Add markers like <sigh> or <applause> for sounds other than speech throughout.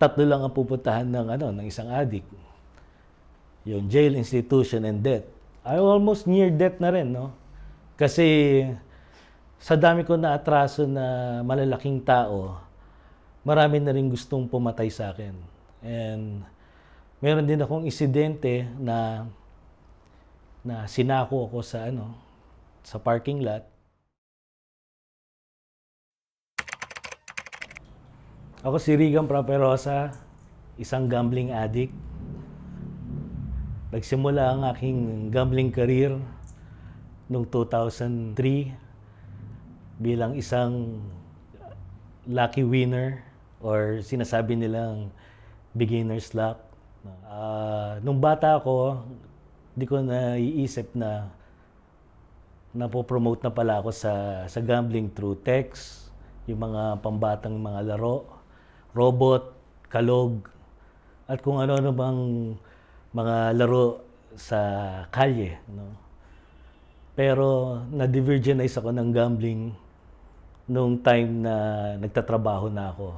tatlo lang ang pupuntahan ng ano ng isang addict. Yung jail, institution, and death. I almost near death na rin, no? Kasi sa dami ko na atraso na malalaking tao, marami na rin gustong pumatay sa akin. And meron din akong insidente na na sinako ako sa ano sa parking lot. Ako si Regan Praperosa, isang gambling addict. Nagsimula ang aking gambling career noong 2003 bilang isang lucky winner or sinasabi nilang beginner's luck. Ah, nung bata ako, di ko naiisip na napopromote na pala ako sa, sa gambling through text, yung mga pambatang mga laro, robot, kalog, at kung ano-ano bang mga laro sa kalye. No? Pero na-divergenize ako ng gambling nung time na nagtatrabaho na ako.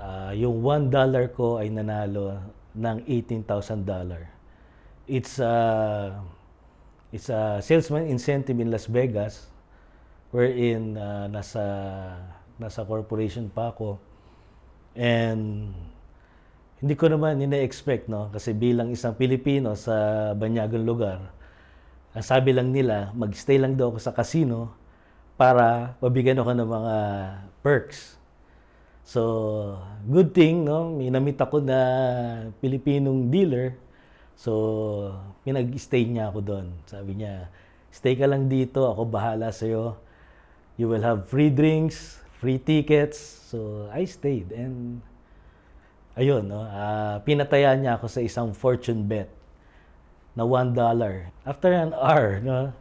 Ah, yung $1 ko ay nanalo ng $18,000. It's a, it's a salesman incentive in Las Vegas wherein ah, nasa, nasa corporation pa ako. And hindi ko naman ina-expect, no? Kasi bilang isang Pilipino sa banyagang lugar, ang sabi lang nila, mag-stay lang daw ako sa casino para mabigyan ako ng mga perks. So, good thing, no? May namit ako na Pilipinong dealer. So, pinag-stay niya ako doon. Sabi niya, stay ka lang dito, ako bahala sa'yo. You will have free drinks, free tickets. So, I stayed. And, ayun, no? ah, pinataya niya ako sa isang fortune bet na $1. After an hour, no?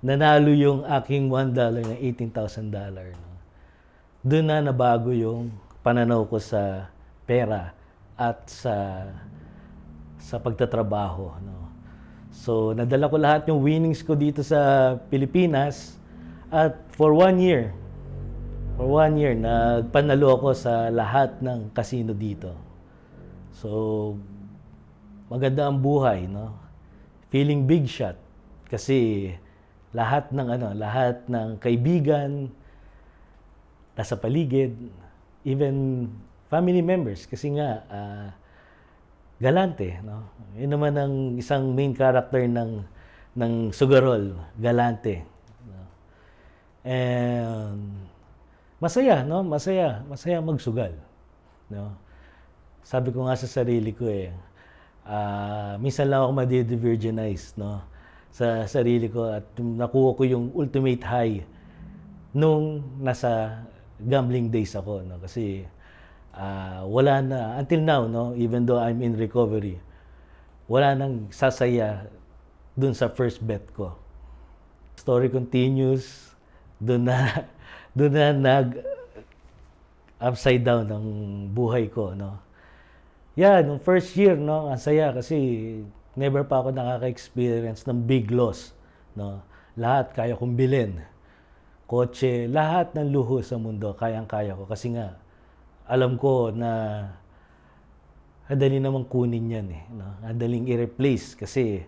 nanalo yung aking $1 na $18,000. No? Doon na nabago yung pananaw ko sa pera at sa sa pagtatrabaho. No? So, nadala ko lahat yung winnings ko dito sa Pilipinas at for one year, for one year, nagpanalo ako sa lahat ng casino dito. So, maganda ang buhay, no? Feeling big shot kasi lahat ng ano, lahat ng kaibigan nasa paligid, even family members kasi nga ah, galante, no? Yun naman ang isang main character ng ng Sugarol, galante. No? And masaya, no? Masaya, masaya magsugal, no? Sabi ko nga sa sarili ko eh, ah, minsan lang ako madidivirginize, no? Sa sarili ko at nakuha ko yung ultimate high nung nasa gambling days ako, no? Kasi ah, wala na, until now, no? Even though I'm in recovery, wala nang sasaya dun sa first bet ko. Story continues, dun na, <laughs> dun na nag upside down ng buhay ko, no? Yeah, nung first year, no, ang saya kasi never pa ako nakaka-experience ng big loss, no? Lahat kaya kong bilhin. Kotse, lahat ng luho sa mundo, kayang-kaya ko. Kasi nga, alam ko na madali namang kunin yan eh. No? Madaling i-replace kasi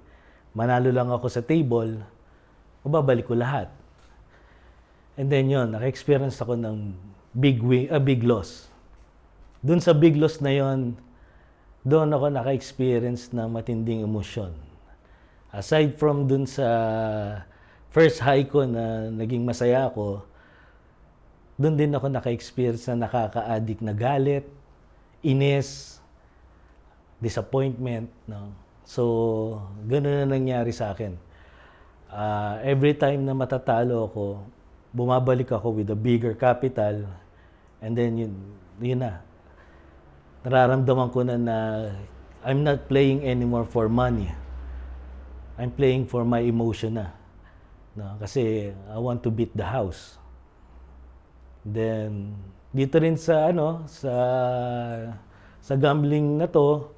manalo lang ako sa table, mababalik ko lahat. And then yon, naka-experience ako ng big win, ah, big loss. Doon sa big loss na yon, doon ako naka-experience ng matinding emosyon. Aside from doon sa first high ko na naging masaya ako, doon din ako naka-experience na nakaka-addict na galit, inis, disappointment. No? So, ganoon na nangyari sa akin. Ah, every time na matatalo ako, bumabalik ako with a bigger capital and then yun, yun na. Nararamdaman ko na na I'm not playing anymore for money. I'm playing for my emotion na. No? Kasi I want to beat the house. Then, dito rin sa ano, sa sa gambling na to,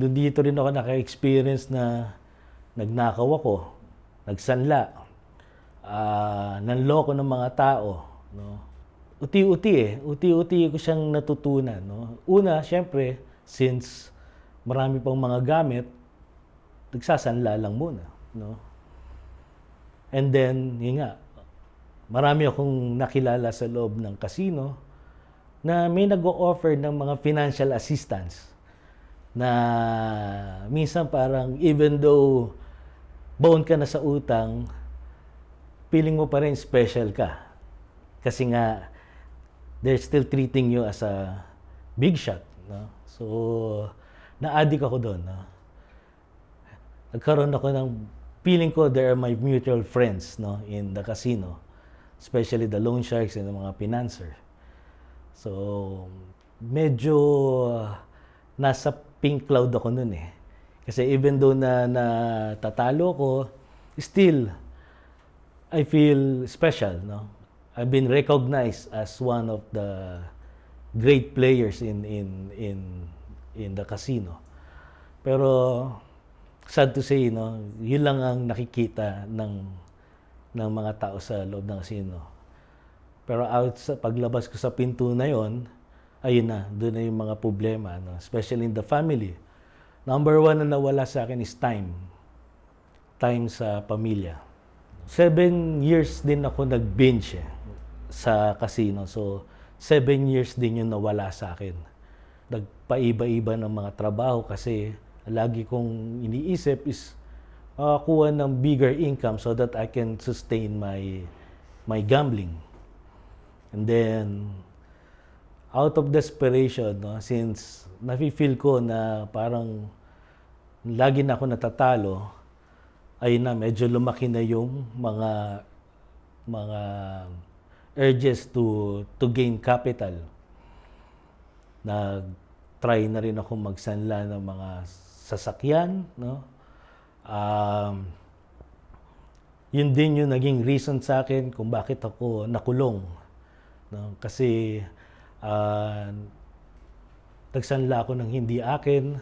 dito rin ako naka-experience na nagnakaw ako, nagsanla, ah nanloko ng mga tao, no. Uti-uti eh, uti-uti ko siyang natutunan, no. una, syempre, since marami pang mga gamit, nagsasanla lang muna, no? And then, yun nga, marami akong nakilala sa loob ng casino na may nag-o-offer ng mga financial assistance na minsan parang even though bound ka na sa utang, feeling mo pa rin special ka. Kasi nga, they're still treating you as a big shot. No? So, na-addict ako doon. No? Nagkaroon ako ng feeling ko there are my mutual friends no, in the casino. Especially the loan sharks and the mga financer. So, medyo uh, nasa pink cloud ako nun eh. Kasi even though na natatalo ko, still, I feel special, no? I've been recognized as one of the great players in in in in the casino. Pero sad to say, no, yun lang ang nakikita ng ng mga tao sa loob ng casino. Pero out sa paglabas ko sa pinto na yon, ayun na, doon na yung mga problema, no? especially in the family. Number one na nawala sa akin is time. Time sa pamilya. Seven years din ako nag-binge eh, sa casino. So, seven years din yung nawala sa akin. Nagpaiba-iba ng mga trabaho kasi lagi kong iniisip is makakuha ng bigger income so that I can sustain my my gambling. And then, out of desperation, no, since nafe-feel ko na parang lagi na ako natatalo, ay na medyo lumaki na yung mga mga urges to to gain capital. Nag-try na rin ako magsanla ng mga sasakyan, no? Um, yun din yung naging reason sa akin kung bakit ako nakulong. No? Kasi uh, nagsanla ako ng hindi akin.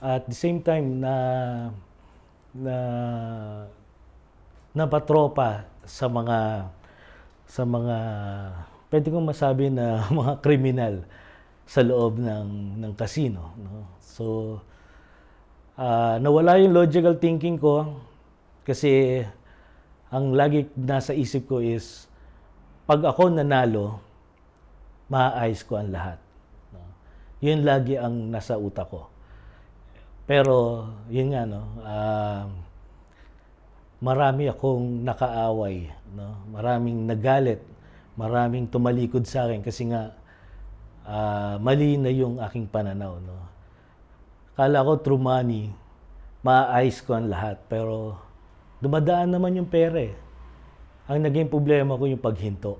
At the same time na na napatropa sa mga sa mga pwede kong masabi na <laughs> mga kriminal sa loob ng ng casino no so uh, nawala yung logical thinking ko kasi ang lagi nasa isip ko is pag ako nanalo maayos ko ang lahat no? yun lagi ang nasa utak ko pero yun nga no uh, marami akong nakaaway no? Maraming nagalit maraming tumalikod sa akin kasi nga uh, mali na yung aking pananaw no? Kala ko through money maayos ko ang lahat pero dumadaan naman yung pera eh. ang naging problema ko yung paghinto.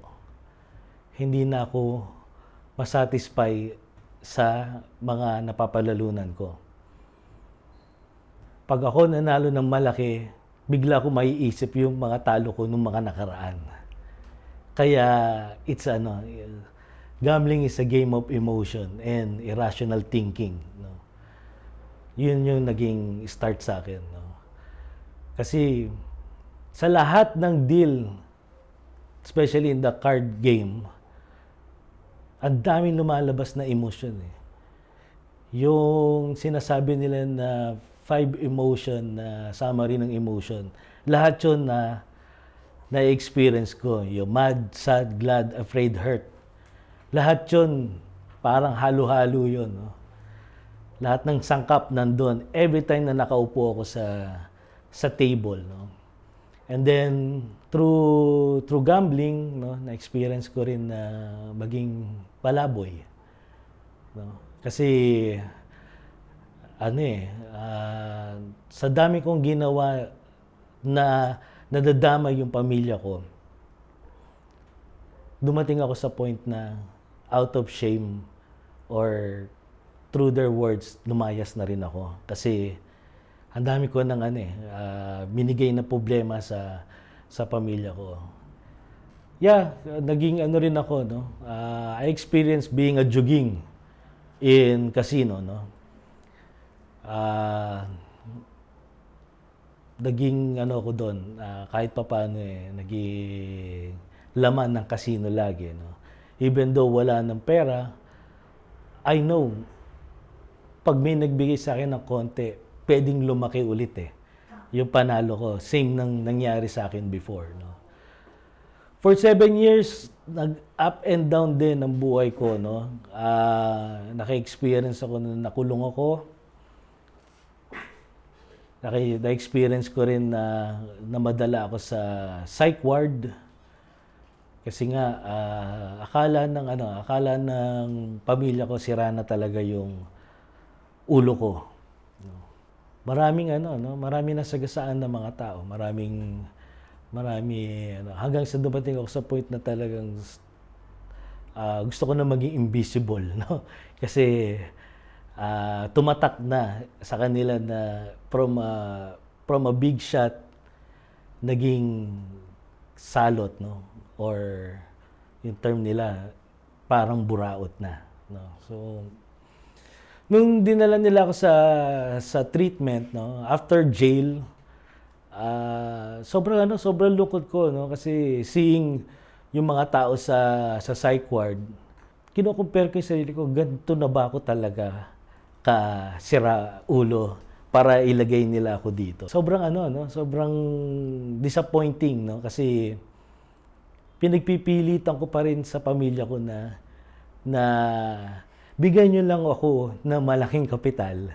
Hindi na ako masatisfy sa mga napapalalunan ko pag ako nanalo ng malaki, bigla ko maiisip yung mga talo ko nung mga nakaraan. Kaya it's ano, gambling is a game of emotion and irrational thinking. No? Yun yung naging start sa akin. No? Kasi sa lahat ng deal, especially in the card game, ang daming lumalabas na emotion eh. Yung sinasabi nila na five emotion na summary ng emotion. Lahat yun na na-experience ko. Yung mad, sad, glad, afraid, hurt. Lahat yun, parang halo-halo yun. No? Lahat ng sangkap nandun. Every time na nakaupo ako sa sa table. No? And then, through through gambling, no, na-experience ko rin na maging palaboy. No? Kasi ano eh, uh, sa dami kong ginawa na nadadama yung pamilya ko, dumating ako sa point na out of shame or through their words, lumayas na rin ako. Kasi ang dami ko ng ano eh, uh, minigay na problema sa sa pamilya ko. Yeah, naging ano rin ako, no? Uh, I experienced being a jogging in casino, no? Uh, naging ano ko doon, uh, kahit pa paano eh, naging laman ng casino lagi. No? Even though wala ng pera, I know, pag may nagbigay sa akin ng konti, pwedeng lumaki ulit eh. Yung panalo ko, same nang nangyari sa akin before. No? For seven years, nag-up and down din ang buhay ko. No? Ah, naka-experience ako na nakulong ako. Na-experience ko rin na, na madala ako sa psych ward. Kasi nga, ah, akala ng ano, akala ng pamilya ko sira na talaga yung ulo ko. Maraming ano, no, maraming nasagasaan ng mga tao, maraming marami ano, hanggang sa dumating ako sa point na talagang ah, gusto ko na maging invisible, <laughs> no? Kasi ah, tumatak na sa kanila na from a, from a big shot naging salot, no? Or yung term nila parang buraot na, no? So nung dinala nila ako sa sa treatment, no? After jail, ah sobrang ano, sobrang lungkot ko, no? Kasi seeing yung mga tao sa sa psych ward, kino-compare ko yung sarili ko, ganito na ba ako talaga ka sira ulo para ilagay nila ako dito. Sobrang ano, no? Sobrang disappointing, no? Kasi pinagpipilitan ko pa rin sa pamilya ko na na bigyan nyo lang ako ng malaking kapital,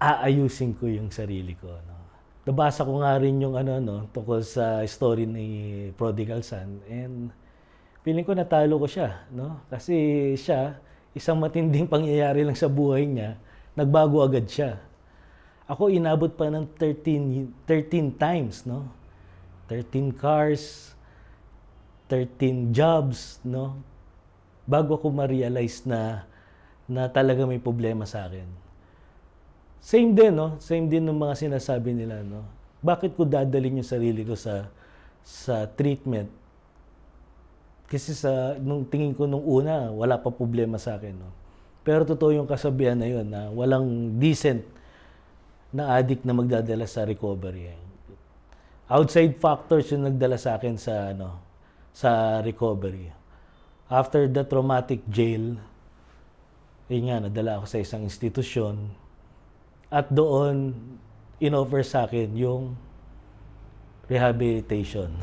aayusin ko yung sarili ko. No? Nabasa ko nga rin yung ano, no, tungkol sa story ni Prodigal Son and feeling ko natalo ko siya. No? Kasi siya, isang matinding pangyayari lang sa buhay niya, nagbago agad siya. Ako inabot pa ng 13, 13 times, no? 13 cars, 13 jobs, no? Bago ako ma-realize na na talaga may problema sa akin. Same din, no? Same din ng mga sinasabi nila, no? Bakit ko dadalhin yung sarili ko sa sa treatment? Kasi sa nung tingin ko nung una, wala pa problema sa akin, no? Pero totoo yung kasabihan na yun na walang decent na addict na magdadala sa recovery. Outside factors yung nagdala sa akin sa ano sa recovery. After the traumatic jail, yun nga, nadala ako sa isang institusyon at doon inoffer sa akin yung rehabilitation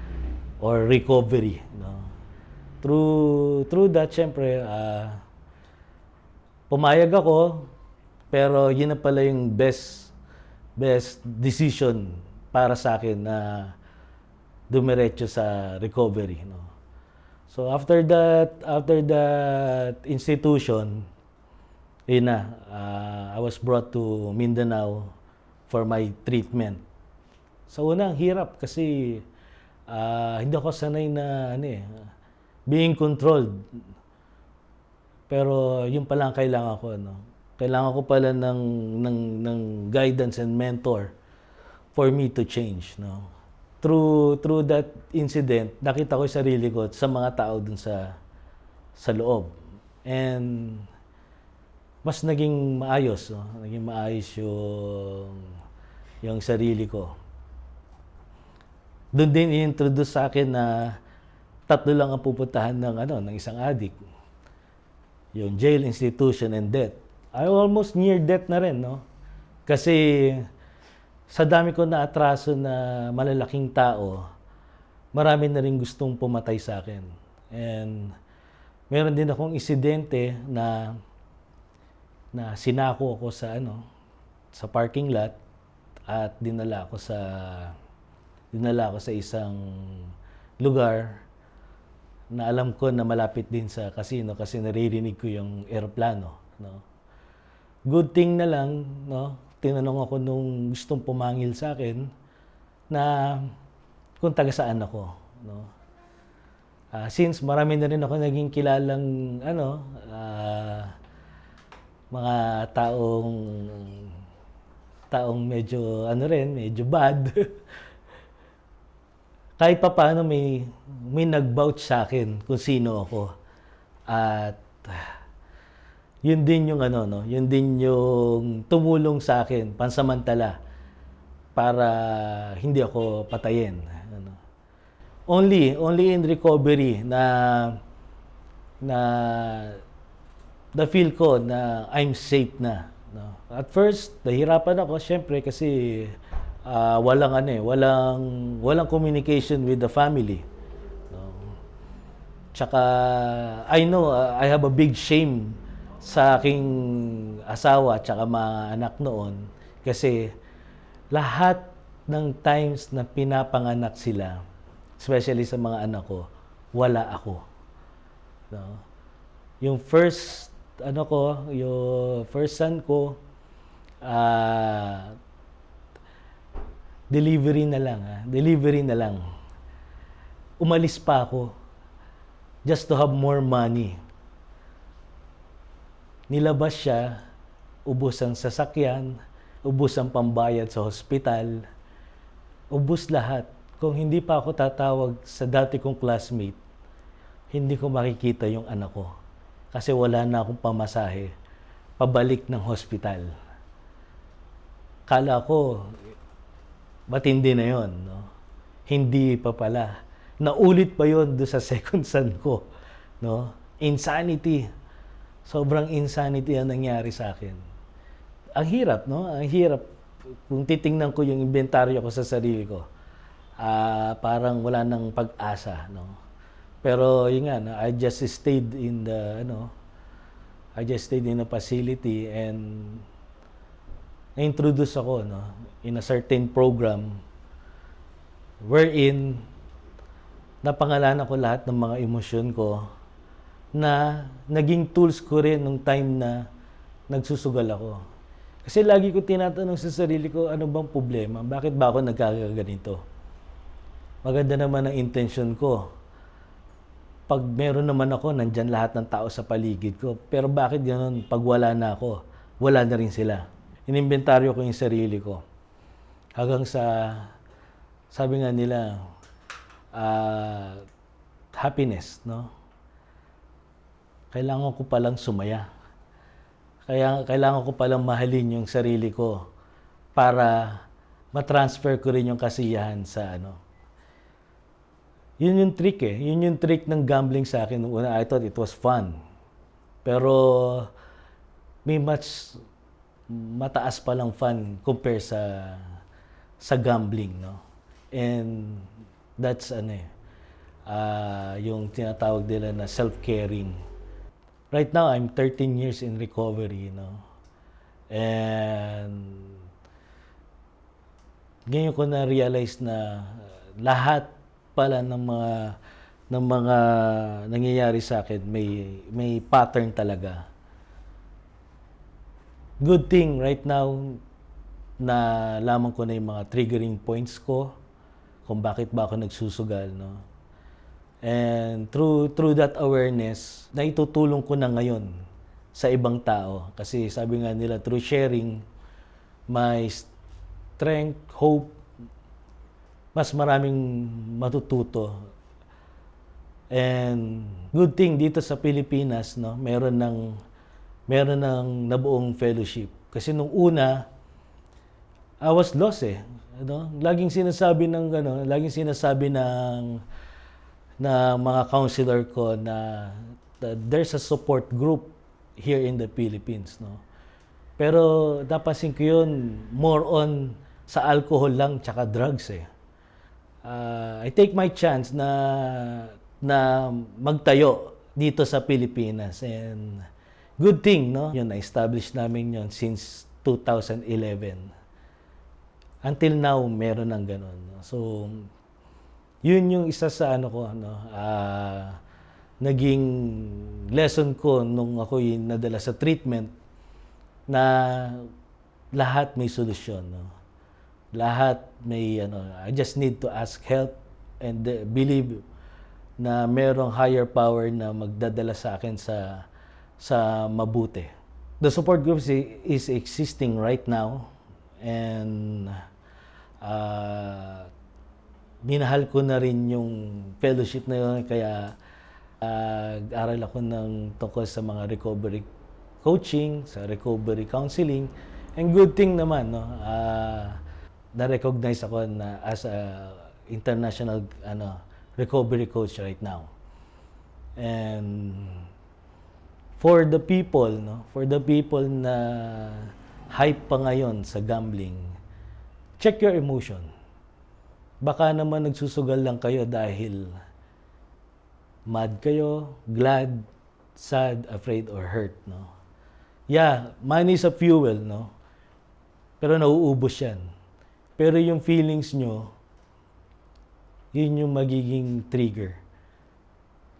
<laughs> or recovery. No? Through, through that, syempre, ah, pumayag ako, pero yun na pala yung best, best decision para sa akin na dumiretso sa recovery. No? So after that, after that institution, yun na, ah, I was brought to Mindanao for my treatment. Sa una, ang hirap kasi ah, hindi ako sanay na ano eh, being controlled. Pero yun pala ang kailangan ko. No? Kailangan ko pala ng, ng, ng guidance and mentor for me to change. No? through through that incident, nakita ko yung sarili ko sa mga tao dun sa sa loob. And mas naging maayos, no? naging maayos yung yung sarili ko. Doon din i-introduce sa akin na tatlo lang ang pupuntahan ng ano ng isang addict. Yung jail, institution, and death. I almost near death na rin, no? Kasi sa dami ko na atraso na malalaking tao, marami na rin gustong pumatay sa akin. And meron din akong insidente na na sinako ako sa ano sa parking lot at dinala ako sa dinala ako sa isang lugar na alam ko na malapit din sa casino kasi naririnig ko yung eroplano no good thing na lang no tinanong ako nung gustong pumangil sa akin na kung taga saan ako. No? Ah, since marami na rin ako naging kilalang ano, ah, mga taong taong medyo ano rin, medyo bad. <laughs> Kahit pa paano may may nag-vouch sa akin kung sino ako. At yun din yung ano no, yun din yung tumulong sa akin pansamantala para hindi ako patayin. Ano. Only only in recovery na na the feel ko na I'm safe na. No? At first, nahirapan ako syempre kasi ah, walang ano eh, walang walang communication with the family. No? Tsaka I know ah, I have a big shame sa aking asawa at tsaka mga anak noon kasi lahat ng times na pinapanganak sila, especially sa mga anak ko, wala ako. No? Yung first ano ko, yung first son ko, ah delivery na lang, ah. delivery na lang. Umalis pa ako just to have more money. Nilabas siya, ubos ang sasakyan, ubos ang pambayad sa hospital, ubos lahat. Kung hindi pa ako tatawag sa dati kong classmate, hindi ko makikita yung anak ko. Kasi wala na akong pamasahe pabalik ng hospital. Kala ko, matindi na yon, no? Hindi pa pala. Naulit pa yon do sa <laughs> second son ko, no? Insanity. Sobrang insanity ang nangyari sa akin. Ang hirap, no? Ang hirap. Kung titingnan ko yung inventaryo ko sa sarili ko, ah parang wala nang pag-asa, no? Pero yun nga, no, I just stayed in the, ano, I just stayed in a facility and na-introduce ako no, in a certain program wherein napangalanan ko lahat ng mga emosyon ko na naging tools ko rin nung time na nagsusugal ako. Kasi lagi ko tinatanong sa sarili ko, ano bang problema? Bakit ba ako nagkakaganito? Maganda naman ang intention ko pag meron naman ako, nandyan lahat ng tao sa paligid ko. Pero bakit ganoon? Pag wala na ako, wala na rin sila. Inimbentaryo ko yung sarili ko. Hanggang sa, sabi nga nila, ah, happiness, no? Kailangan ko palang sumaya. Kaya kailangan ko palang mahalin yung sarili ko para matransfer ko rin yung kasiyahan sa ano, yun yung trick eh. Yun yung trick ng gambling sa akin. Una, I thought it was fun. Pero may much mataas pa lang fun compare sa sa gambling, no? And that's ano eh, ah, yung tinatawag nila na self-caring. Right now, I'm 13 years in recovery, no? And ngayon ko na-realize na lahat pala ng mga ng mga nangyayari sa akin may may pattern talaga. Good thing right now na lamang ko na yung mga triggering points ko kung bakit ba ako nagsusugal, no? And through through that awareness, naitutulong ko na ngayon sa ibang tao kasi sabi nga nila through sharing my strength, hope, mas maraming matututo. And good thing dito sa Pilipinas, no, meron ng meron ng nabuong fellowship. Kasi nung una, I was lost eh. Ano? Laging sinasabi ng ano, laging sinasabi ng na mga counselor ko na, that there's a support group here in the Philippines, no. Pero napansin ko yun more on sa alcohol lang tsaka drugs eh uh, I take my chance na na magtayo dito sa Pilipinas and good thing no? Yun na-establish namin yun since 2011 until now meron ng ganun no? so yun yung isa sa ano ko ano uh, naging lesson ko nung ako yung nadala sa treatment na lahat may solusyon no? Lahat may ano, I just need to ask help and uh, believe na merong higher power na magdadala sa akin sa sa mabuti. The support group is existing right now and uh, minahal ko na rin yung fellowship na yun kaya uh, aral ako ng tungkol sa mga recovery coaching, sa recovery counseling. And good thing naman, no? Uh, na-recognize ako na as a international ano recovery coach right now. And for the people, no? For the people na hype pa ngayon sa gambling, check your emotion. Baka naman nagsusugal lang kayo dahil mad kayo, glad, sad, afraid, or hurt, no? Yeah, money is a fuel, no? Pero nauubos yan. Pero yung feelings nyo, yun yung magiging trigger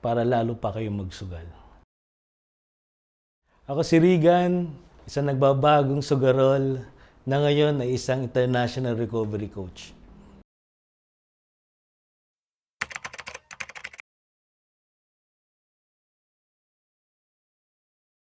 para lalo pa kayo magsugal. Ako si Regan, isang nagbabagong sugarol na ngayon ay isang international recovery coach.